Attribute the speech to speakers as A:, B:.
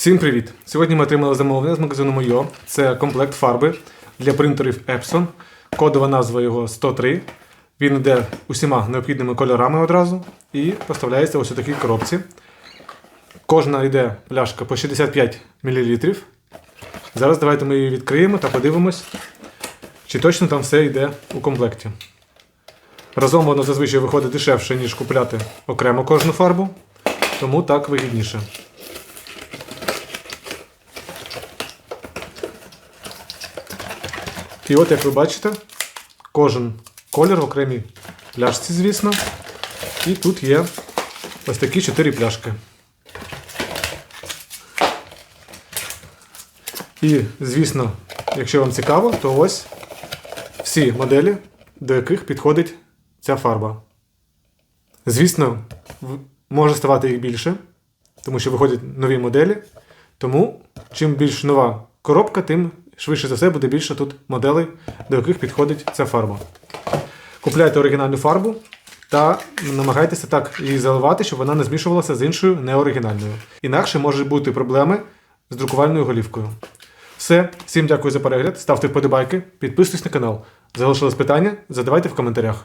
A: Всім привіт! Сьогодні ми отримали замовлення з магазину Мойо. Це комплект фарби для принтерів Epson. Кодова назва його 103. Він йде усіма необхідними кольорами одразу і поставляється ось у такій коробці. Кожна йде пляшка по 65 мл. Зараз давайте ми її відкриємо та подивимось, чи точно там все йде у комплекті. Разом воно зазвичай виходить дешевше, ніж купляти окремо кожну фарбу, тому так вигідніше. І от, як ви бачите, кожен колір в окремій пляшці, звісно. І тут є ось такі чотири пляшки. І, звісно, якщо вам цікаво, то ось всі моделі, до яких підходить ця фарба. Звісно, може ставати їх більше, тому що виходять нові моделі. Тому чим більш нова коробка, тим швидше за все буде більше тут моделей, до яких підходить ця фарба. Купляйте оригінальну фарбу та намагайтеся так її заливати, щоб вона не змішувалася з іншою неоригінальною. Інакше можуть бути проблеми з друкувальною голівкою. Все, всім дякую за перегляд, ставте вподобайки, підписуйтесь на канал. Залишилось питання, задавайте в коментарях.